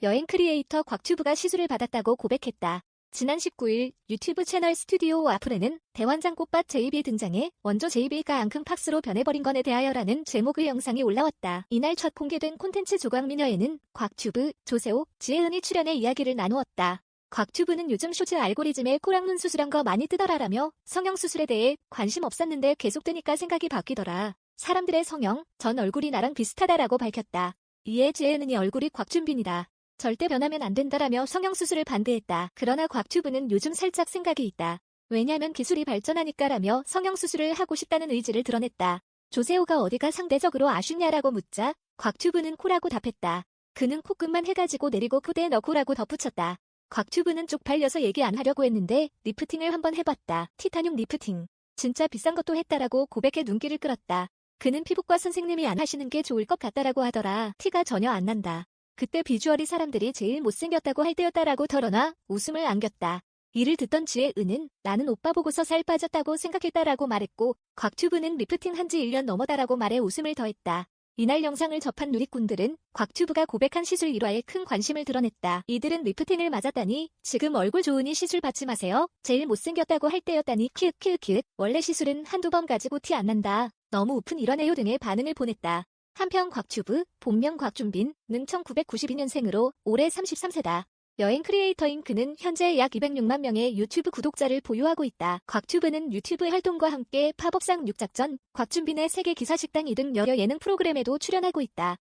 여행 크리에이터 곽튜브가 시술을 받았다고 고백했다. 지난 19일 유튜브 채널 스튜디오 와플에는 대환장 꽃밭 제이비 등장해 원조 제이비가 앙큼 팍스로 변해버린 건에 대하여라는 제목의 영상이 올라왔다. 이날 첫 공개된 콘텐츠 조각미녀에는 곽튜브, 조세호, 지혜은이 출연해 이야기를 나누었다. 곽튜브는 요즘 쇼츠 알고리즘에 코랑눈 수술한 거 많이 뜨더라라며 성형 수술에 대해 관심 없었는데 계속되니까 생각이 바뀌더라. 사람들의 성형, 전 얼굴이 나랑 비슷하다라고 밝혔다. 이에 지혜은이 얼굴이 곽준빈이다. 절대 변하면 안 된다라며 성형수술을 반대했다. 그러나 곽튜브는 요즘 살짝 생각이 있다. 왜냐면 기술이 발전하니까라며 성형수술을 하고 싶다는 의지를 드러냈다. 조세호가 어디가 상대적으로 아쉽냐라고 묻자 곽튜브는 코라고 답했다. 그는 코끝만 해가지고 내리고 푸대에 넣고라고 덧붙였다. 곽튜브는 쪽팔려서 얘기 안 하려고 했는데 리프팅을 한번 해봤다. 티타늄 리프팅. 진짜 비싼 것도 했다라고 고백해 눈길을 끌었다. 그는 피부과 선생님이 안 하시는 게 좋을 것 같다라고 하더라. 티가 전혀 안 난다. 그때 비주얼이 사람들이 제일 못생겼다고 할 때였다라고 털어놔 웃음을 안겼다. 이를 듣던 지혜은은 나는 오빠 보고서 살 빠졌다고 생각했다라고 말했고 곽튜브는 리프팅 한 지 1년 넘어다라고 말해 웃음을 더했다. 이날 영상을 접한 누리꾼들은 곽튜브가 고백한 시술 일화에 큰 관심을 드러냈다. 이들은 리프팅을 맞았다니 지금 얼굴 좋으니 시술 받지 마세요. 제일 못생겼다고 할 때였다니 키읔키읔키읔 원래 시술은 한두 번 가지고 티 안 난다. 너무 우픈 이러네요 등의 반응을 보냈다. 한편 곽튜브, 본명 곽준빈, 는 1992년생으로 올해 33세다. 여행 크리에이터인 그는 현재 약 206만 명의 유튜브 구독자를 보유하고 있다. 곽튜브는 유튜브 활동과 함께 팝업상 육작전, 곽준빈의 세계 기사식당 2등 여러 예능 프로그램에도 출연하고 있다.